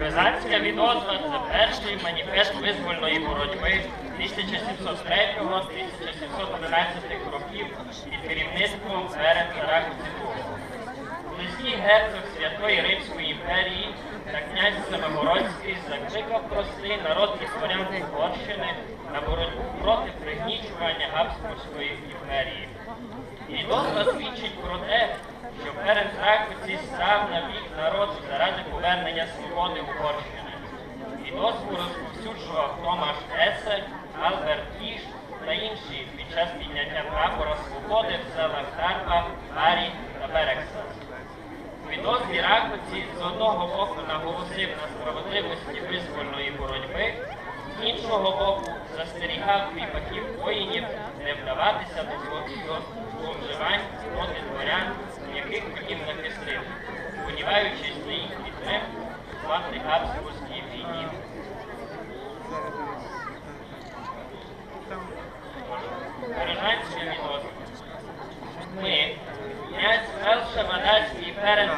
Рязанська відозва це перший маніфест визвольної боротьби 1703-1711 років під керівництвом Ференца Ракоцького. У листі герцог Святої Римської імперії та князь Семигородський закликав простий народ і Угорщини на боротьбу Габсбурзької імперії. Відозва свідчить про те, що Ференц Ракоці став на бік народу заради повернення свободи Угорщини. Відозву розповсюджував Томаш Есе, Альберт Кіш та інші під час підняття прапора свободи в селах Тарпа, Барі та Берекса. Відозві Ракоці з одного боку наголосив на справедливості визвольної боротьби, з іншого боку застерігав кріпаків воїнів вдаватися до зло- зловживань проти дворян, яких хотів захистити, сподіваючись на їх підтримку у антигабсбурзькій війні. Бережанська відозва. Ми, князь Велша Вадацький Ференц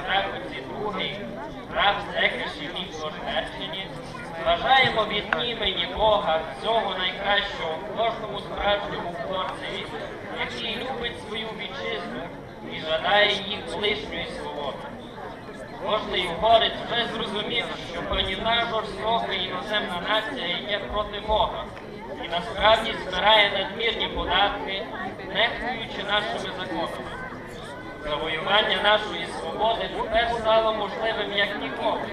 імені Бога всього найкращого кожному справжньому творцеві, який любить свою вітчизну і жадає їх ближньої свободи. Кожний угорець вже зрозумів, що панівна жорстока іноземна нація є проти Бога і насправді збирає надмірні податки, нехтуючи нашими законами. Завоювання нашої свободи тепер стало можливим як ніколи,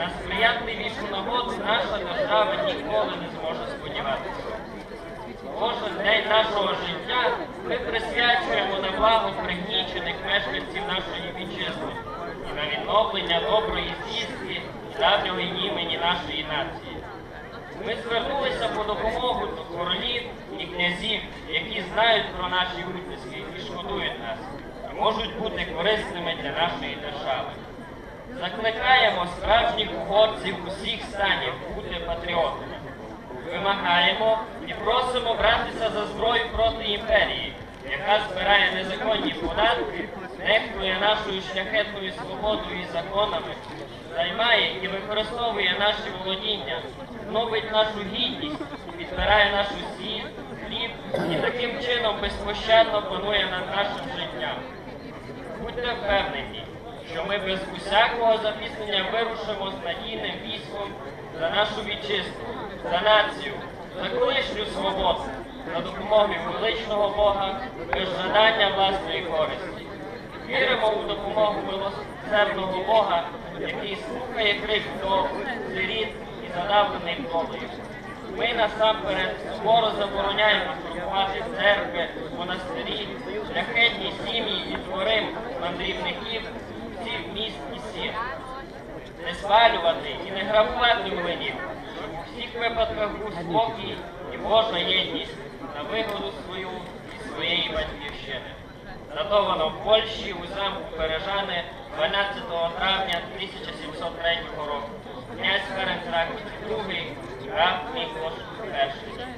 на сприятливішу нагоду наша держава ніколи не зможе сподіватися. Кожен день нашого життя ми присвячуємо на благо пригнічених мешканців нашої вітчизни і на відновлення доброї звістки і давнього імені нашої нації. Ми звернулися по допомогу до королів і князів, які знають про наші утиски і шкодують нас, і можуть бути корисними для нашої держави. Закликаємо справжніх угорців усіх станів бути патріотами. Вимагаємо і просимо братися за зброю проти імперії, яка збирає незаконні податки, нехтує нашою шляхетною свободою і законами, займає і використовує наші володіння, гнобить нашу гідність, підбирає нашу сіль, хліб і таким чином безпощадно панує над нашим життям. Будьте впевнені, що ми без усякого запізнення вирушимо з надійним військом за нашу вітчизну, за націю, за колишню свободу, за допомогою величного Бога, без жадання власної користі. Віримо у допомогу милосердного Бога, який слухає крик вдов, сиріт і задавлений долею. Ми насамперед скоро забороняємо формувати церкви, монастирі, шляхетні сім'ї і двори мандрівників всіх міст і сіл. Не спалювати і не грабувати млинів, у всіх випадках був спокій і Божа єдність на вигоду свою і своєї батьківщини. Датовано в Польщі у замку Бережани 12 травня 1703 року. Князь Ференц Ракоці II, граф Міклош І.